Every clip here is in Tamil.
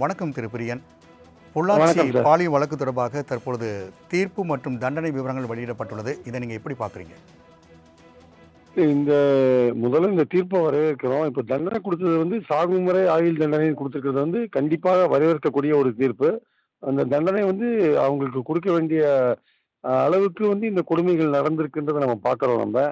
வணக்கம் திரு பிரியன். பொள்ளாச்சி. பாலியல் வழக்கு தொடர்பாக தற்பொழுது தீர்ப்பு மற்றும் தண்டனை விவரங்கள் வெளியிடப்பட்டுள்ளது. இதை நீங்க எப்படி பாக்குறீங்க இந்த முதல்ல இந்த தீர்ப்பை வரவேற்கிறோம். இப்போ தண்டனை கொடுத்தது வந்து சாகும் வரை ஆயுள் தண்டனை கொடுத்துருக்கிறது வந்து கண்டிப்பாக வரவேற்கக்கூடிய ஒரு தீர்ப்பு. அந்த தண்டனை வந்து அவங்களுக்கு கொடுக்க வேண்டிய அளவுக்கு வந்து இந்த கொடுமைகள் நடந்திருக்குன்றதை நம்ம பார்க்குறோம் நம்ம.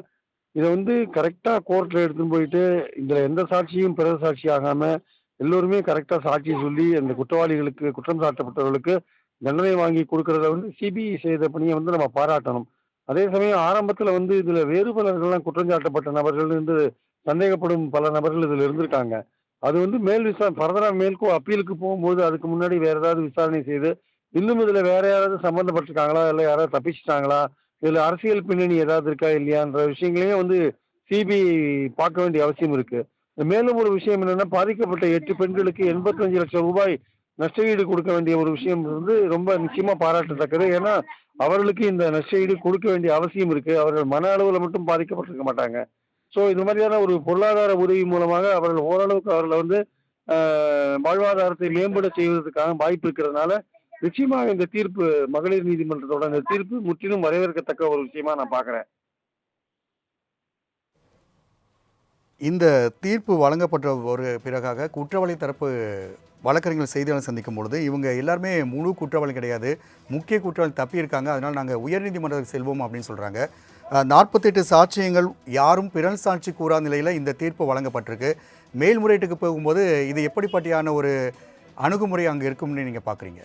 இதை வந்து கரெக்டாக கோர்ட்டில் எடுத்துன்னு போயிட்டு இதில் எந்த சாட்சியும் பிற சாட்சி ஆகாமல் எல்லோருமே கரெக்டாக சாட்சி சொல்லி அந்த குற்றவாளிகளுக்கு குற்றம் சாட்டப்பட்டவர்களுக்கு தண்டனை வாங்கி கொடுக்கறத வந்து சிபிஐ செய்த பணியை வந்து நம்ம பாராட்டணும். அதே சமயம் ஆரம்பத்தில் வந்து இதில் வேறு பலர்கள்லாம் குற்றம் சாட்டப்பட்ட நபர்கள் இருந்து சந்தேகப்படும் பல நபர்கள் இதில் இருந்திருக்காங்க. அது வந்து மேல் விசாரணை ஃபர்தராக மேல்கோ அப்பீலுக்கு போகும்போது அதுக்கு முன்னாடி வேறு ஏதாவது விசாரணை செய்து இன்னும் இதில் வேற யாராவது சம்மந்தப்பட்டிருக்காங்களா இல்லை யாராவது தப்பிச்சிட்டாங்களா இதில் அரசியல் பின்னணி ஏதாவது இருக்கா இல்லையான்ற விஷயங்களையும் வந்து சிபிஐ பார்க்க வேண்டிய அவசியம் இருக்குது மேலும் ஒரு விஷயம் என்னன்னா பாதிக்கப்பட்ட எட்டு பெண்களுக்கு எண்பத்தஞ்சு லட்சம் ரூபாய் நஷ்டஈடு கொடுக்க வேண்டிய ஒரு விஷயம் வந்து ரொம்ப நிச்சயமா பாராட்டத்தக்கது. ஏன்னா அவர்களுக்கு இந்த நஷ்டஈடு கொடுக்க வேண்டிய அவசியம் இருக்கு. அவர்கள் மன அளவில் மட்டும் பாதிக்கப்பட்டிருக்க மாட்டாங்க. ஸோ இந்த மாதிரியான ஒரு பொருளாதார உதவி மூலமாக அவர்கள் ஓரளவுக்கு அவர்களை வந்து வாழ்வாதாரத்தை மேம்பட செய்வதற்கான வாய்ப்பு இருக்கிறதுனால நிச்சயமாக இந்த தீர்ப்பு மகளிர் நீதிமன்றத்தோட இந்த தீர்ப்பு முற்றிலும் வரவேற்கத்தக்க ஒரு விஷயமா நான் பார்க்குறேன் இந்த தீர்ப்பு வழங்கப்பட்ட ஒரு பிறகாக குற்றவாளி தரப்பு வழக்கறிஞர்கள் செய்தியாளர் சந்திக்கும் பொழுது இவங்க எல்லாருமே முழு குற்றவாளி கிடையாது முக்கிய குற்றவாளி தப்பியிருக்காங்க அதனால் நாங்கள் உயர்நீதிமன்றத்துக்கு செல்வோம் அப்படின்னு சொல்கிறாங்க நாற்பத்தெட்டு சாட்சியங்கள் யாரும் பிறல் சாட்சி கூறாத நிலையில் இந்த தீர்ப்பு வழங்கப்பட்டிருக்கு. மேல்முறையீட்டுக்கு போகும்போது இது எப்படிப்பட்டியான ஒரு அணுகுமுறை அங்கே இருக்கும்னு நீங்கள் பார்க்குறீங்க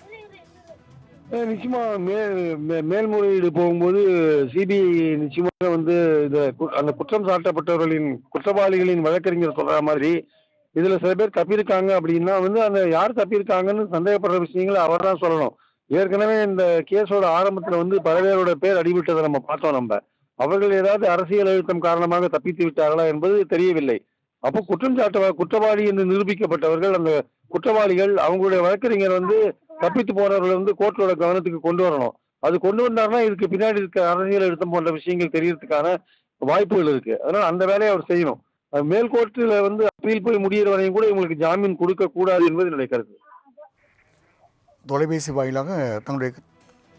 நிச்சயமாக நிச்சயமா மேல் மேல்முறையீடு போகும்போது சிபிஐ நிச்சயமாக வந்து இந்த கு- அந்த குற்றம் சாட்டப்பட்டவர்களின் குற்றவாளிகளின் வழக்கறிஞர் சொல்ற மாதிரி இதுல சில பேர் தப்பியிருக்காங்க அப்படின்னா வந்து அந்த யார் தப்பியிருக்காங்கன்னு சந்தேகப்படுற விஷயங்களை அவர் தான் சொல்லணும். ஏற்கனவே இந்த கேஸோட ஆரம்பத்துல வந்து பல பேரோட பேர் அடிபட்டதை நம்ம பார்த்தோம் நம்ம. அவர்கள் ஏதாவது அரசியல் அழுத்தம் காரணமாக தப்பித்து விட்டார்களா என்பது தெரியவில்லை. அப்போ குற்றம் சாட்ட குற்றவாளி என்று நிரூபிக்கப்பட்டவர்கள் அந்த குற்றவாளிகள் அவங்களுடைய வழக்கறிஞர் வந்து தப்பித்து போனவர்கள் வந்து கோர்ட்டோட கவனத்துக்கு கொண்டு வரணும். அது கொண்டு வந்தாருன்னா இதுக்கு பின்னாடி இருக்க அரசியல் அழுத்தம் போன்ற விஷயங்கள் தெரியறதுக்கான வாய்ப்புகள் இருக்கு. அதனால அந்த வேலையை அவர் செய்யணும். அது மேல் கோர்ட்டில் வந்து அப்பீல் போய் முடிகிற வரையும் கூட இவங்களுக்கு ஜாமீன் கொடுக்க கூடாது என்பது என்னுடைய கருத்து. தொலைபேசி வாயிலாக தன்னுடைய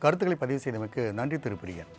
கருத்துக்களை பதிவு செய்தமைக்கு நன்றி திருப்பிரியன்